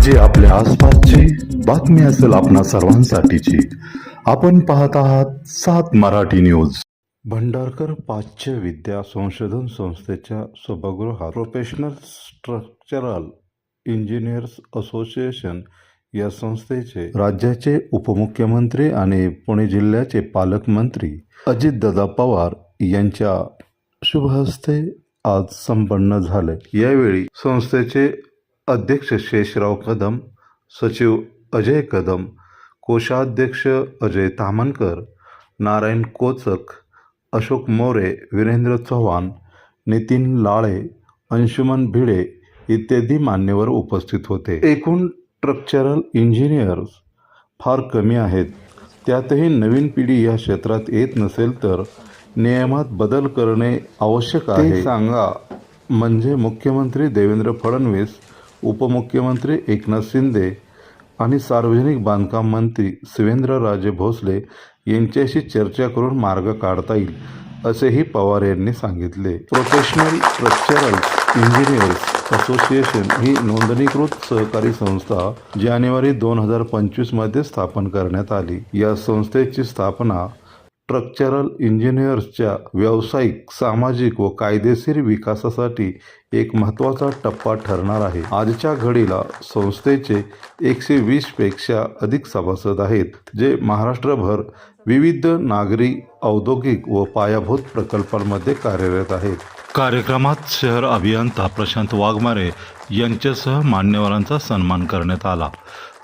म्हणजे आपल्या आसपासची बातमी असेल आपणा सर्वांसाठीची. आपण पाहत आहात सात मराठी न्यूज. भंडारकर पाच विद्या संशोधन संस्थेच्या सभागृहात प्रोफेशनल स्ट्रक्चरल इंजिनियर्स असोसिएशन या संस्थेचे राज्याचे उपमुख्यमंत्री आणि पुणे जिल्ह्याचे पालकमंत्री अजितदादा पवार यांच्या शुभहस्ते आज संपन्न झाले. यावेळी संस्थेचे अध्यक्ष शेषराव कदम सचिव अजय कदम कोषाध्यक्ष अजय तामणकर नारायण कोचक अशोक मोरे वीरेंद्र चव्हाण नितीन लाळे अंशुमन भिडे इत्यादी मान्यवर उपस्थित होते. एकूण स्ट्रक्चरल इंजिनियर्स फार कमी आहेत. त्यातही नवीन पिढी या क्षेत्रात येत नसेल तर नियमात बदल करणे आवश्यक आहे. सांगा. म्हणजे मुख्यमंत्री देवेंद्र फडणवीस उपमुख्यमंत्री एकनाथ शिंदे आणि सार्वजनिक बांधकाम मंत्री शिवेंद्रराजे भोसले यांच्याशी चर्चा करून मार्ग काढता येईल असेही पवार यांनी सांगितले. प्रोफेशनल स्ट्रक्चरल इंजिनियर्स असोसिएशन ही नोंदणीकृत सहकारी संस्था जानेवारी दोन हजार पंचवीसमध्ये स्थापन करण्यात आली. या संस्थेची स्थापना स्ट्रक्चरल इंजिनियर्सच्या व्यावसायिक सामाजिक व कायदेशीर विकासासाठी एक महत्त्वाचा टप्पा ठरणार आहे. आजच्या घडीला संस्थेचे एकशे वीसपेक्षा अधिक सभासद आहेत जे महाराष्ट्रभर विविध नागरी औद्योगिक व पायाभूत प्रकल्पांमध्ये कार्यरत आहेत. कार्यक्रमात शहर अभियंता प्रशांत वाघमारे यांच्यासह मान्यवरांचा सन्मान करण्यात आला.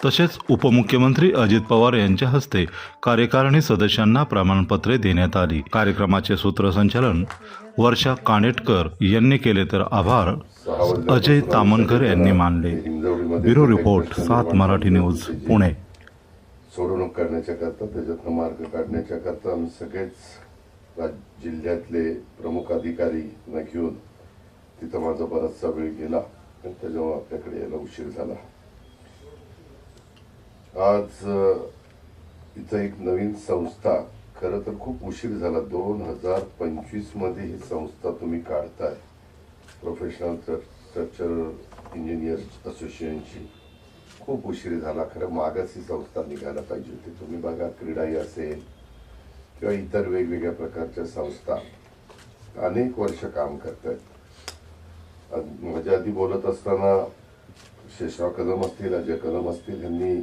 तसेच उपमुख्यमंत्री अजित पवार यांच्या हस्ते कार्यकारिणी सदस्यांना प्रमाणपत्रे देण्यात आली. कार्यक्रमाचे सूत्रसंचालन वर्षा कानेटकर यांनी केले तर आभार. अजय तामणकर यांनी मानले. ब्युरो रिपोर्ट सात मराठी न्यूज पुणे. सोडवणूक करण्याच्या करता त्याच्यातनं मार्ग काढण्याच्या करता आम्ही सगळेच जिल्ह्यातले प्रमुख अधिकारींना घेऊन तिथं माझा बराचसा वेळ गेला आणि त्याच्यामुळे आपल्याकडे यायला उशीर झाला. आज इथं एक नवीन संस्था खरं तर खूप उशीर झाला दोन हजार पंचवीसमध्ये ही संस्था तुम्ही काढताय प्रोफेशनल स्ट्रक्चरल इंजिनियर्स असोसिएशनची खूप उशीर झाला खरं मागास ही संस्था निघायला पाहिजे होती. तुम्ही बघा क्रीडाही असेल किंवा इतर वेगवेगळ्या प्रकारच्या संस्था अनेक वर्ष काम करत आहेत माझ्या म्हणजे आधी बोलत असताना शेषराव कदम असतील अजय कदम असतील यांनी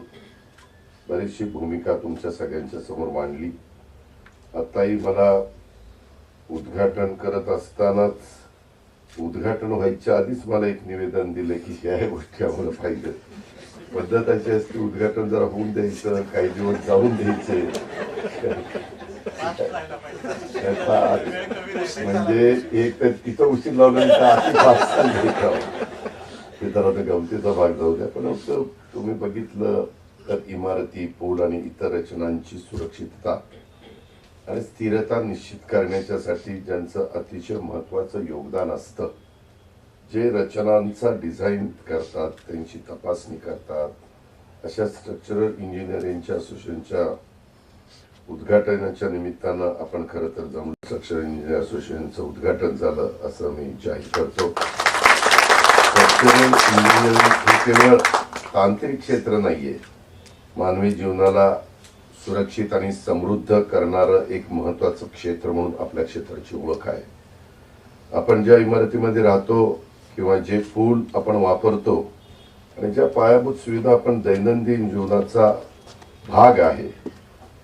बरीचशी भूमिका तुमच्या सगळ्यांच्या समोर मांडली. आत्ताही मला उद्घाटन करत असतानाच उद्घाटन व्हायच्या आधीच मला एक निवेदन दिलं की ह्या गोष्टी आम्हाला पाहिजे. पद्धत अशी असते उद्घाटन जरा होऊन द्यायचं काही दिवस जाऊन द्यायचे. म्हणजे एक तर तिथं उशीर लावलं ते तर आता गमतीचा भाग जाऊ द्या पण तुम्ही बघितलं तर इमारती पूल आणि इतर रचनांची सुरक्षितता आणि स्थिरता निश्चित करण्याच्यासाठी ज्यांचं अतिशय महत्वाचं योगदान असतं जे रचनांचा डिझाईन करतात त्यांची तपासणी करतात अशा स्ट्रक्चरल इंजिनिअरिंगच्या असोसिएशनच्या उद्घाटनाच्या निमित्तानं आपण खरं तर जमलं. स्ट्रक्चरल इंजिनियर असोसिएशनचं उद्घाटन झालं असं मी जाहीर करतो. इंजिनिअरिंग हे केवळ तांत्रिक क्षेत्र नाहीये. मानवी जीवनाला सुरक्षित आणि समृद्ध करणारं एक महत्वाचं क्षेत्र म्हणून आपल्या क्षेत्राची ओळख आहे. आपण ज्या इमारतीमध्ये राहतो किंवा जे पूल आपण वापरतो आणि ज्या पायाभूत सुविधा आपण दैनंदिन जीवनाचा भाग आहे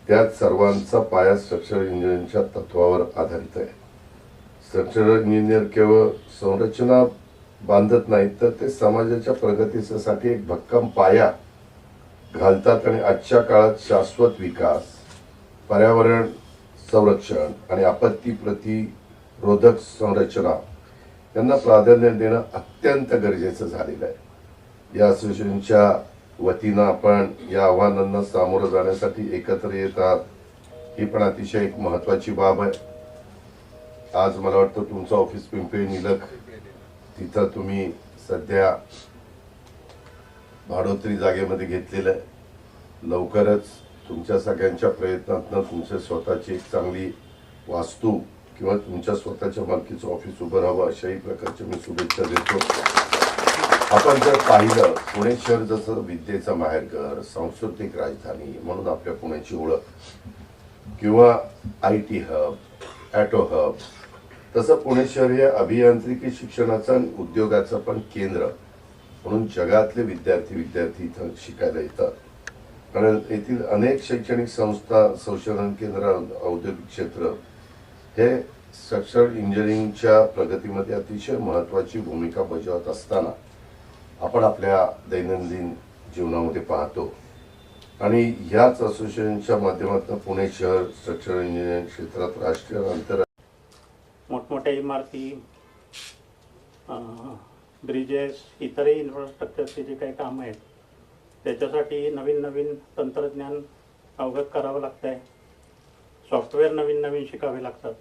त्यात सर्वांचा पाया स्ट्रक्चरल इंजिनिअरिंगच्या तत्वावर आधारित आहे. स्ट्रक्चरल इंजिनियर केवळ संरचना बांधत नाहीत तर ते समाजाच्या प्रगतीसाठी एक भक्कम पाया घालतात आणि आजच्या काळात शाश्वत विकास पर्यावरण संरक्षण आणि आपत्ती प्रतिरोधक संरचना यांना प्राधान्य देणं अत्यंत गरजेचं झालेलं आहे. या असोसिएशनच्या वतीनं आपण या आव्हानांना सामोरं जाण्यासाठी एकत्र येतात. ही पण अतिशय एक महत्वाची बाब आहे. आज मला वाटतं तुमचं ऑफिस पिंपरी निलख तिथं तुम्ही सध्या भाडोत्री जागेमध्ये घेतलेलं आहे. लवकरच तुमच्या सगळ्यांच्या प्रयत्नातनं तुमच्या स्वतःची एक चांगली वास्तू किंवा तुमच्या स्वतःच्या मालकीचं ऑफिस उभं राहावं अशाही प्रकारच्या मी शुभेच्छा देतो. आपण जर पाहिलं पुणे शहर जसं विद्येचं माहेरघर सांस्कृतिक राजधानी म्हणून आपल्या पुण्याची ओळख किंवा I T hub auto hub तसं पुणे शहर हे अभियांत्रिकी शिक्षणाचं आणि उद्योगाचं पण केंद्र म्हणून जगातले विद्यार्थी विद्यार्थी इथं शिकायला येतात. कारण येथील अनेक शैक्षणिक संस्था संशोधन केंद्र औद्योगिक क्षेत्र हे स्ट्रक्चरल इंजिनिअरिंगच्या प्रगतीमध्ये अतिशय महत्वाची भूमिका बजावत असताना आपण आपल्या दैनंदिन जीवनामध्ये पाहतो. आणि याच असोसिएशनच्या माध्यमातून पुणे शहर स्ट्रक्चरल इंजिनिअरिंग क्षेत्रात राष्ट्रीय आणि आंतरराष्ट्रीय मोठमोठ्या इमारती ब्रिजेस इतरही इन्फ्रास्ट्रक्चरचे जे काही कामं आहेत त्याच्यासाठी नवीन नवीन तंत्रज्ञान अवगत करावं लागतं आहे सॉफ्टवेअर नवीन नवीन शिकावे लागतात.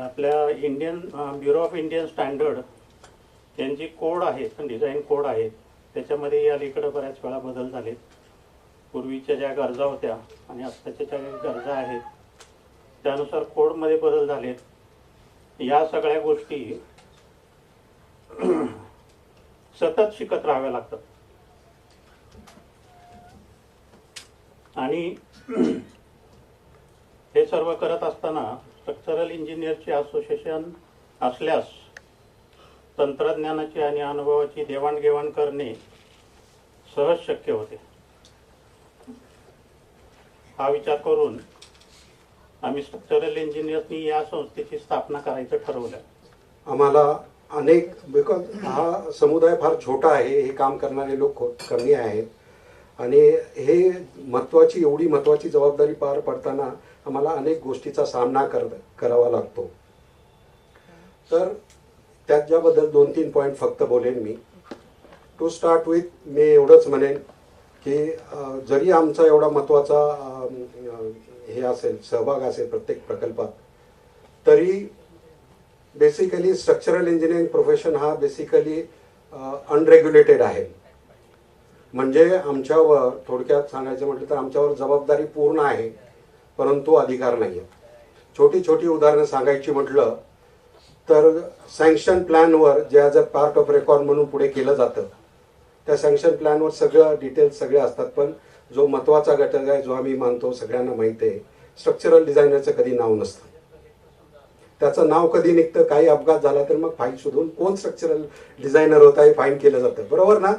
आपल्या Indian bureau of Indian standard यांची कोड आहेत डिझाईन कोड आहेत त्याच्यामध्ये या अलीकडं बऱ्याच वेळा बदल झालेत. पूर्वीच्या ज्या गरजा होत्या आणि आत्ताच्या ज्या गरजा आहेत त्यानुसार कोडमध्ये बदल झालेत. या सगळ्या गोष्टी सतत शिकत राहाव्या लागतात. आणि हे सर्व करत असताना स्ट्रक्चरल इंजिनियरचे असोसिएशन असल्यास तंत्रज्ञानाची आणि अनुभवाची देवाणघेवाण करणे सहज शक्य होते. हा विचार करून आम्ही स्ट्रक्चरल इंजिनियर्सनी या संस्थेची स्थापना करायचं ठरवलं. आम्हाला अनेक बिकॉज हा समुदाय फार छोटा आहे हे काम करणारे लोक कमी आहेत. आणि हे महत्त्वाची एवढी महत्त्वाची जबाबदारी पार पडताना आम्हाला अनेक गोष्टीचा सामना कर करावा लागतो. तर त्याच्याबद्दल दोन तीन पॉईंट फक्त बोलेन मी. टू स्टार्ट विथ मी एवढंच म्हणेन की जरी आमचा एवढा महत्त्वाचा हे असेल सहभाग असेल प्रत्येक प्रकल्पात तरी बेसिकली स्ट्रक्चरल इंजिनिअरिंग प्रोफेशन हा बेसिकली अनरेग्युलेटेड आहे. म्हणजे आमच्यावर थोडक्यात सांगायचं म्हटलं तर आमच्यावर जबाबदारी पूर्ण आहे परंतु अधिकार नाही आहे छोटी छोटी उदाहरणं सांगायची म्हटलं तर सँक्शन प्लॅनवर जे as a part of record म्हणून पुढे केलं जातं त्या सँक्शन प्लॅनवर सगळं डिटेल्स सगळे असतात पण जो महत्त्वाचा घटक आहे जो आम्ही मानतो सगळ्यांना माहिती आहे स्ट्रक्चरल डिझायनरचं कधी नाव नसतं. त्याचं नाव कधी निघतं काही अपघात झाला तर मग फाईन शोधून कोण स्ट्रक्चरल डिझायनर होता हे फाईन केलं जातं. बरोबर ना?